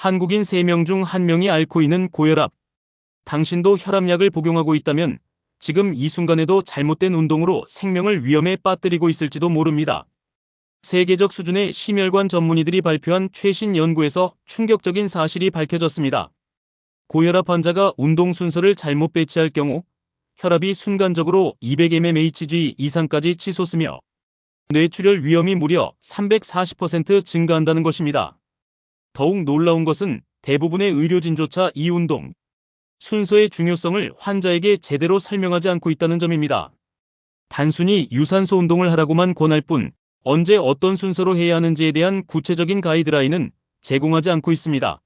한국인 3명 중 1명이 앓고 있는 고혈압. 당신도 혈압약을 복용하고 있다면 지금 이 순간에도 잘못된 운동으로 생명을 위험에 빠뜨리고 있을지도 모릅니다. 세계적 수준의 심혈관 전문의들이 발표한 최신 연구에서 충격적인 사실이 밝혀졌습니다. 고혈압 환자가 운동 순서를 잘못 배치할 경우 혈압이 순간적으로 200mmHg 이상까지 치솟으며 뇌출혈 위험이 무려 340% 증가한다는 것입니다. 더욱 놀라운 것은 대부분의 의료진조차 이 운동 순서의 중요성을 환자에게 제대로 설명하지 않고 있다는 점입니다. 단순히 유산소 운동을 하라고만 권할 뿐 언제 어떤 순서로 해야 하는지에 대한 구체적인 가이드라인은 제공하지 않고 있습니다.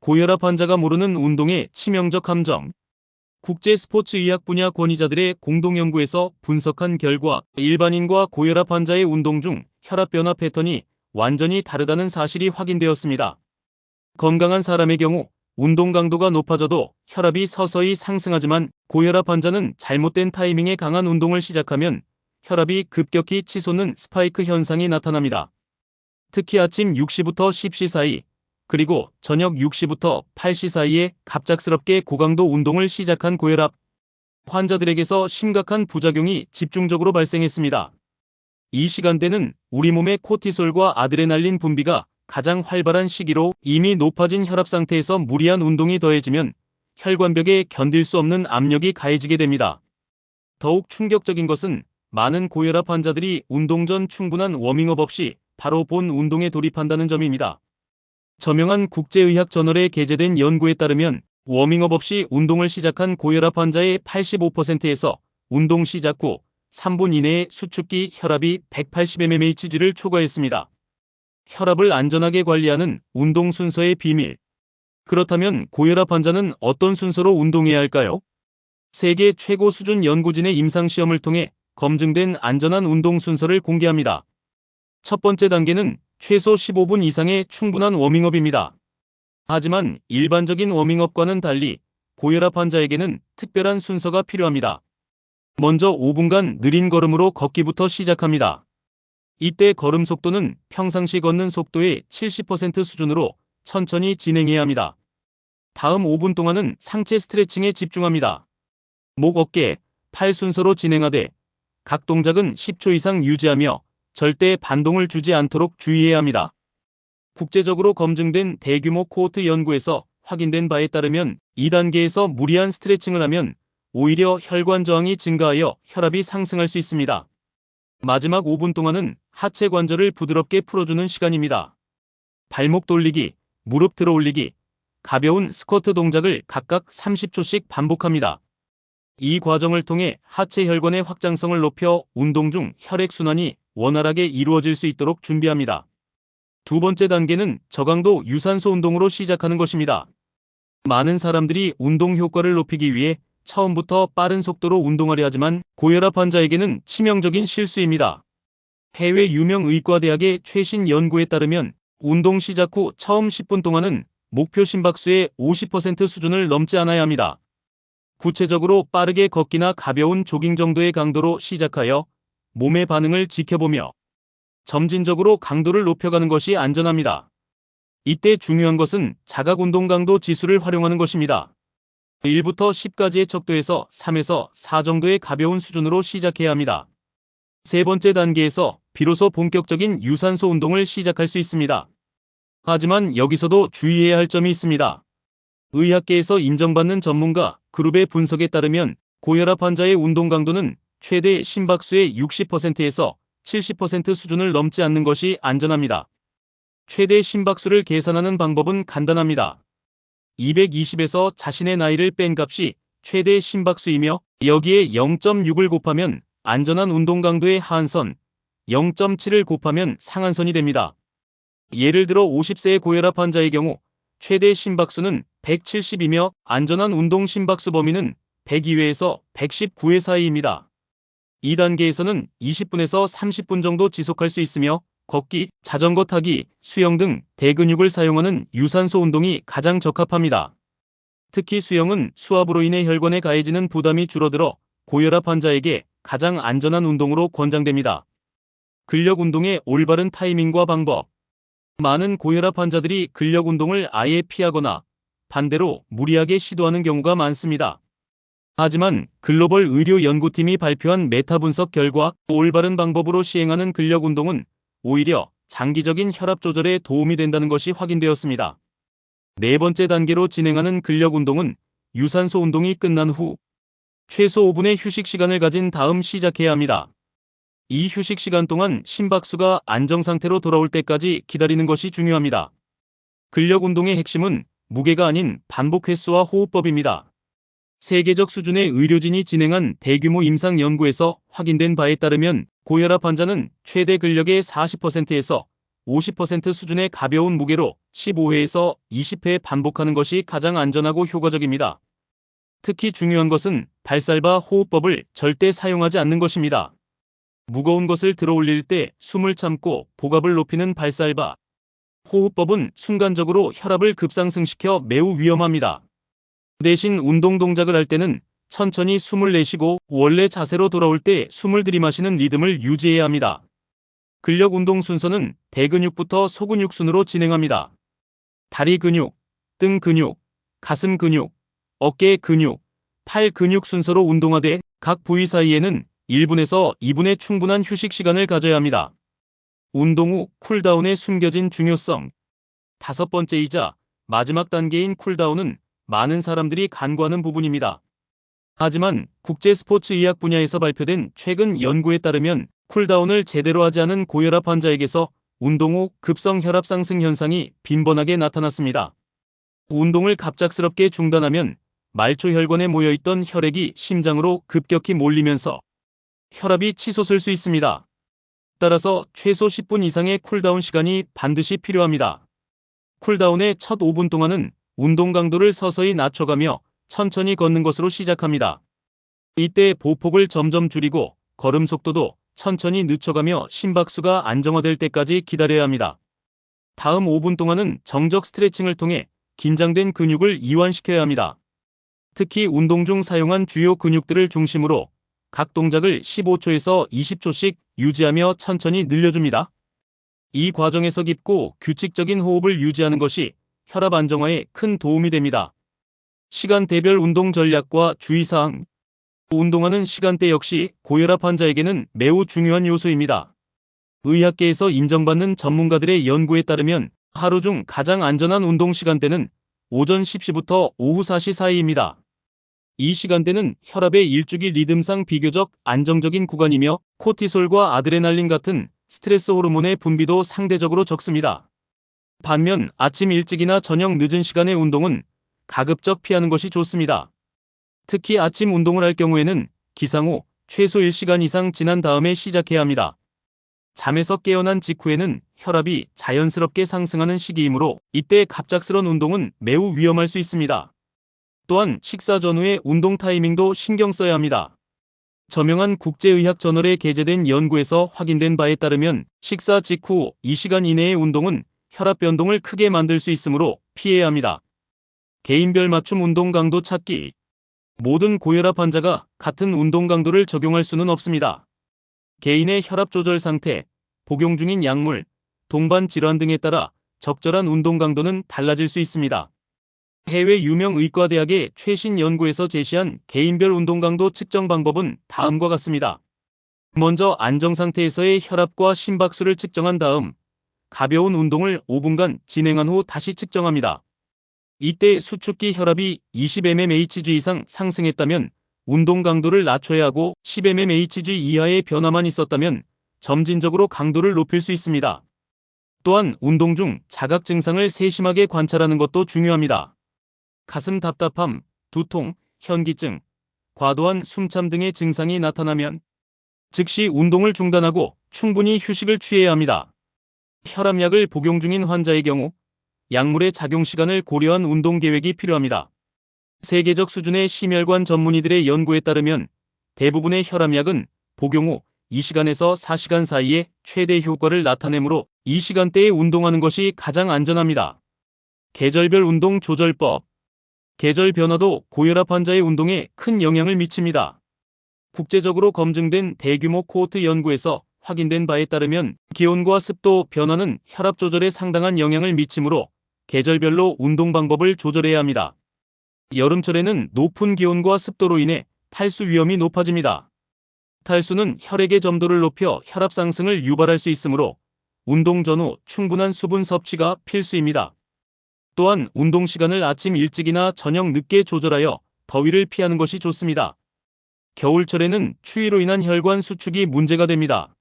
고혈압 환자가 모르는 운동의 치명적 함정. 국제 스포츠 의학 분야 권위자들의 공동 연구에서 분석한 결과 일반인과 고혈압 환자의 운동 중 혈압 변화 패턴이 완전히 다르다는 사실이 확인되었습니다. 건강한 사람의 경우 운동 강도가 높아져도 혈압이 서서히 상승하지만 고혈압 환자는 잘못된 타이밍에 강한 운동을 시작하면 혈압이 급격히 치솟는 스파이크 현상이 나타납니다. 특히 아침 6시부터 10시 사이, 그리고 저녁 6시부터 8시 사이에 갑작스럽게 고강도 운동을 시작한 고혈압 환자들에게서 심각한 부작용이 집중적으로 발생했습니다. 이 시간대는 우리 몸의 코티솔과 아드레날린 분비가 가장 활발한 시기로 이미 높아진 혈압 상태에서 무리한 운동이 더해지면 혈관벽에 견딜 수 없는 압력이 가해지게 됩니다. 더욱 충격적인 것은 많은 고혈압 환자들이 운동 전 충분한 워밍업 없이 바로 본 운동에 돌입한다는 점입니다. 저명한 국제의학 저널에 게재된 연구에 따르면 워밍업 없이 운동을 시작한 고혈압 환자의 85%에서 운동 시작 후 3분 이내에 수축기 혈압이 180mmHg를 초과했습니다. 혈압을 안전하게 관리하는 운동 순서의 비밀. 그렇다면 고혈압 환자는 어떤 순서로 운동해야 할까요? 세계 최고 수준 연구진의 임상시험을 통해 검증된 안전한 운동 순서를 공개합니다. 첫 번째 단계는 최소 15분 이상의 충분한 워밍업입니다. 하지만 일반적인 워밍업과는 달리 고혈압 환자에게는 특별한 순서가 필요합니다. 먼저 5분간 느린 걸음으로 걷기부터 시작합니다. 이때 걸음 속도는 평상시 걷는 속도의 70% 수준으로 천천히 진행해야 합니다. 다음 5분 동안은 상체 스트레칭에 집중합니다. 목, 어깨, 팔 순서로 진행하되 각 동작은 10초 이상 유지하며 절대 반동을 주지 않도록 주의해야 합니다. 국제적으로 검증된 대규모 코호트 연구에서 확인된 바에 따르면 2단계에서 무리한 스트레칭을 하면 오히려 혈관 저항이 증가하여 혈압이 상승할 수 있습니다. 마지막 5분 동안은 하체 관절을 부드럽게 풀어주는 시간입니다. 발목 돌리기, 무릎 들어 올리기, 가벼운 스쿼트 동작을 각각 30초씩 반복합니다. 이 과정을 통해 하체 혈관의 확장성을 높여 운동 중 혈액순환이 원활하게 이루어질 수 있도록 준비합니다. 두 번째 단계는 저강도 유산소 운동으로 시작하는 것입니다. 많은 사람들이 운동 효과를 높이기 위해 처음부터 빠른 속도로 운동하려 하지만 고혈압 환자에게는 치명적인 실수입니다. 해외 유명 의과대학의 최신 연구에 따르면 운동 시작 후 처음 10분 동안은 목표 심박수의 50% 수준을 넘지 않아야 합니다. 구체적으로 빠르게 걷기나 가벼운 조깅 정도의 강도로 시작하여 몸의 반응을 지켜보며 점진적으로 강도를 높여가는 것이 안전합니다. 이때 중요한 것은 자가운동 강도 지수를 활용하는 것입니다. 1부터 10까지의 척도에서 3에서 4 정도의 가벼운 수준으로 시작해야 합니다. 세 번째 단계에서 비로소 본격적인 유산소 운동을 시작할 수 있습니다. 하지만 여기서도 주의해야 할 점이 있습니다. 의학계에서 인정받는 전문가 그룹의 분석에 따르면 고혈압 환자의 운동 강도는 최대 심박수의 60%에서 70% 수준을 넘지 않는 것이 안전합니다. 최대 심박수를 계산하는 방법은 간단합니다. 220에서 자신의 나이를 뺀 값이 최대 심박수이며 여기에 0.6을 곱하면 안전한 운동 강도의 하한선, 0.7을 곱하면 상한선이 됩니다. 예를 들어 50세의 고혈압 환자의 경우 최대 심박수는 170이며 안전한 운동 심박수 범위는 102회에서 119회 사이입니다. 2단계에서는 20분에서 30분 정도 지속할 수 있으며 걷기, 자전거 타기, 수영 등 대근육을 사용하는 유산소 운동이 가장 적합합니다. 특히 수영은 수압으로 인해 혈관에 가해지는 부담이 줄어들어 고혈압 환자에게 가장 안전한 운동으로 권장됩니다. 근력 운동의 올바른 타이밍과 방법 많은 고혈압 환자들이 근력 운동을 아예 피하거나 반대로 무리하게 시도하는 경우가 많습니다. 하지만 글로벌 의료 연구팀이 발표한 메타 분석 결과 올바른 방법으로 시행하는 근력 운동은 오히려 장기적인 혈압 조절에 도움이 된다는 것이 확인되었습니다. 네 번째 단계로 진행하는 근력 운동은 유산소 운동이 끝난 후 최소 5분의 휴식 시간을 가진 다음 시작해야 합니다. 이 휴식 시간 동안 심박수가 안정 상태로 돌아올 때까지 기다리는 것이 중요합니다. 근력 운동의 핵심은 무게가 아닌 반복 횟수와 호흡법입니다. 세계적 수준의 의료진이 진행한 대규모 임상 연구에서 확인된 바에 따르면 고혈압 환자는 최대 근력의 40%에서 50% 수준의 가벼운 무게로 15회에서 20회 반복하는 것이 가장 안전하고 효과적입니다. 특히 중요한 것은 발살바 호흡법을 절대 사용하지 않는 것입니다. 무거운 것을 들어 올릴 때 숨을 참고 복압을 높이는 발살바. 호흡법은 순간적으로 혈압을 급상승시켜 매우 위험합니다. 대신 운동 동작을 할 때는 천천히 숨을 내쉬고 원래 자세로 돌아올 때 숨을 들이마시는 리듬을 유지해야 합니다. 근력 운동 순서는 대근육부터 소근육 순으로 진행합니다. 다리 근육, 등 근육, 가슴 근육, 어깨 근육, 팔 근육 순서로 운동하되 각 부위 사이에는 1분에서 2분의 충분한 휴식 시간을 가져야 합니다. 운동 후 쿨다운의 숨겨진 중요성. 다섯 번째이자 마지막 단계인 쿨다운은 많은 사람들이 간과하는 부분입니다. 하지만 국제 스포츠 의학 분야에서 발표된 최근 연구에 따르면 쿨다운을 제대로 하지 않은 고혈압 환자에게서 운동 후 급성 혈압 상승 현상이 빈번하게 나타났습니다. 운동을 갑작스럽게 중단하면 말초 혈관에 모여있던 혈액이 심장으로 급격히 몰리면서 혈압이 치솟을 수 있습니다. 따라서 최소 10분 이상의 쿨다운 시간이 반드시 필요합니다. 쿨다운의 첫 5분 동안은 운동 강도를 서서히 낮춰가며 천천히 걷는 것으로 시작합니다. 이때 보폭을 점점 줄이고 걸음 속도도 천천히 늦춰가며 심박수가 안정화될 때까지 기다려야 합니다. 다음 5분 동안은 정적 스트레칭을 통해 긴장된 근육을 이완시켜야 합니다. 특히 운동 중 사용한 주요 근육들을 중심으로 각 동작을 15초에서 20초씩 유지하며 천천히 늘려줍니다. 이 과정에서 깊고 규칙적인 호흡을 유지하는 것이 혈압 안정화에 큰 도움이 됩니다. 시간대별 운동 전략과 주의사항 운동하는 시간대 역시 고혈압 환자에게는 매우 중요한 요소입니다. 의학계에서 인정받는 전문가들의 연구에 따르면 하루 중 가장 안전한 운동 시간대는 오전 10시부터 오후 4시 사이입니다. 이 시간대는 혈압의 일주기 리듬상 비교적 안정적인 구간이며 코티솔과 아드레날린 같은 스트레스 호르몬의 분비도 상대적으로 적습니다. 반면 아침 일찍이나 저녁 늦은 시간의 운동은 가급적 피하는 것이 좋습니다. 특히 아침 운동을 할 경우에는 기상 후 최소 1시간 이상 지난 다음에 시작해야 합니다. 잠에서 깨어난 직후에는 혈압이 자연스럽게 상승하는 시기이므로 이때 갑작스런 운동은 매우 위험할 수 있습니다. 또한 식사 전후의 운동 타이밍도 신경 써야 합니다. 저명한 국제의학 저널에 게재된 연구에서 확인된 바에 따르면 식사 직후 2시간 이내의 운동은 혈압 변동을 크게 만들 수 있으므로 피해야 합니다. 개인별 맞춤 운동 강도 찾기. 모든 고혈압 환자가 같은 운동 강도를 적용할 수는 없습니다. 개인의 혈압 조절 상태, 복용 중인 약물, 동반 질환 등에 따라 적절한 운동 강도는 달라질 수 있습니다. 해외 유명 의과대학의 최신 연구에서 제시한 개인별 운동 강도 측정 방법은 다음과 같습니다. 먼저 안정 상태에서의 혈압과 심박수를 측정한 다음 가벼운 운동을 5분간 진행한 후 다시 측정합니다. 이때 수축기 혈압이 20mmHg 이상 상승했다면 운동 강도를 낮춰야 하고 10mmHg 이하의 변화만 있었다면 점진적으로 강도를 높일 수 있습니다. 또한 운동 중 자각 증상을 세심하게 관찰하는 것도 중요합니다. 가슴 답답함, 두통, 현기증, 과도한 숨참 등의 증상이 나타나면 즉시 운동을 중단하고 충분히 휴식을 취해야 합니다. 혈압약을 복용 중인 환자의 경우 약물의 작용 시간을 고려한 운동 계획이 필요합니다. 세계적 수준의 심혈관 전문의들의 연구에 따르면 대부분의 혈압약은 복용 후 2시간에서 4시간 사이에 최대 효과를 나타내므로 이 시간대에 운동하는 것이 가장 안전합니다. 계절별 운동 조절법 계절 변화도 고혈압 환자의 운동에 큰 영향을 미칩니다. 국제적으로 검증된 대규모 코호트 연구에서 확인된 바에 따르면 기온과 습도 변화는 혈압 조절에 상당한 영향을 미치므로 계절별로 운동 방법을 조절해야 합니다. 여름철에는 높은 기온과 습도로 인해 탈수 위험이 높아집니다. 탈수는 혈액의 점도를 높여 혈압 상승을 유발할 수 있으므로 운동 전후 충분한 수분 섭취가 필수입니다. 또한 운동 시간을 아침 일찍이나 저녁 늦게 조절하여 더위를 피하는 것이 좋습니다. 겨울철에는 추위로 인한 혈관 수축이 문제가 됩니다.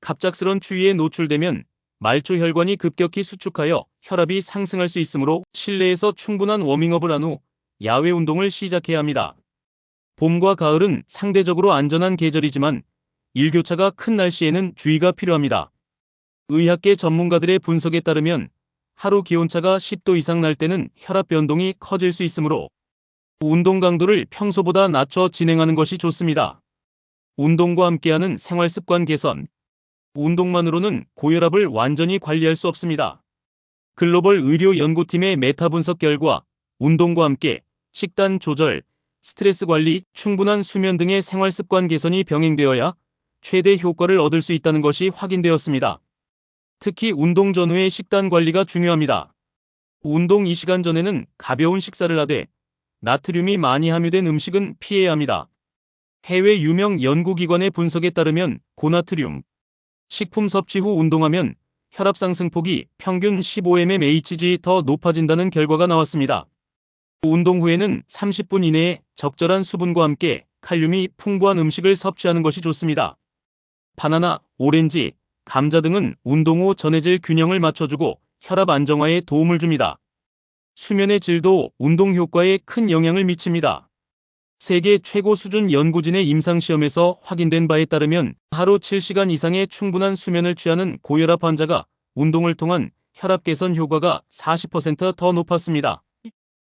갑작스런 추위에 노출되면 말초 혈관이 급격히 수축하여 혈압이 상승할 수 있으므로 실내에서 충분한 워밍업을 한 후 야외 운동을 시작해야 합니다. 봄과 가을은 상대적으로 안전한 계절이지만 일교차가 큰 날씨에는 주의가 필요합니다. 의학계 전문가들의 분석에 따르면 하루 기온차가 10도 이상 날 때는 혈압 변동이 커질 수 있으므로 운동 강도를 평소보다 낮춰 진행하는 것이 좋습니다. 운동과 함께하는 생활 습관 개선. 운동만으로는 고혈압을 완전히 관리할 수 없습니다. 글로벌 의료 연구팀의 메타 분석 결과 운동과 함께 식단 조절, 스트레스 관리, 충분한 수면 등의 생활 습관 개선이 병행되어야 최대 효과를 얻을 수 있다는 것이 확인되었습니다. 특히 운동 전후의 식단 관리가 중요합니다. 운동 2시간 전에는 가벼운 식사를 하되 나트륨이 많이 함유된 음식은 피해야 합니다. 해외 유명 연구기관의 분석에 따르면 고나트륨 식품 섭취 후 운동하면 혈압 상승폭이 평균 15mmHg 더 높아진다는 결과가 나왔습니다. 운동 후에는 30분 이내에 적절한 수분과 함께 칼륨이 풍부한 음식을 섭취하는 것이 좋습니다. 바나나, 오렌지, 감자 등은 운동 후 전해질 균형을 맞춰주고 혈압 안정화에 도움을 줍니다. 수면의 질도 운동 효과에 큰 영향을 미칩니다. 세계 최고 수준 연구진의 임상시험에서 확인된 바에 따르면 하루 7시간 이상의 충분한 수면을 취하는 고혈압 환자가 운동을 통한 혈압 개선 효과가 40%더 높았습니다.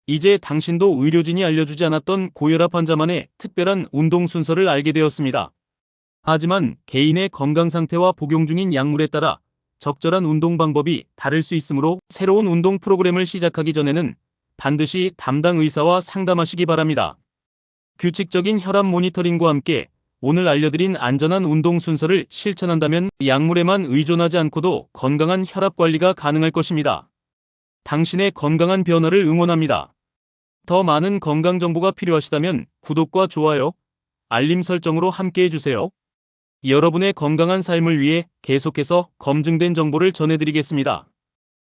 이제 당신도 의료진이 알려주지 않았던 고혈압 환자만의 특별한 운동 순서를 알게 되었습니다. 하지만 개인의 건강 상태와 복용 중인 약물에 따라 적절한 운동 방법이 다를 수 있으므로 새로운 운동 프로그램을 시작하기 전에는 반드시 담당 의사와 상담하시기 바랍니다. 규칙적인 혈압 모니터링과 함께 오늘 알려드린 안전한 운동 순서를 실천한다면 약물에만 의존하지 않고도 건강한 혈압 관리가 가능할 것입니다. 당신의 건강한 변화를 응원합니다. 더 많은 건강 정보가 필요하시다면 구독과 좋아요, 알림 설정으로 함께 해주세요. 여러분의 건강한 삶을 위해 계속해서 검증된 정보를 전해드리겠습니다.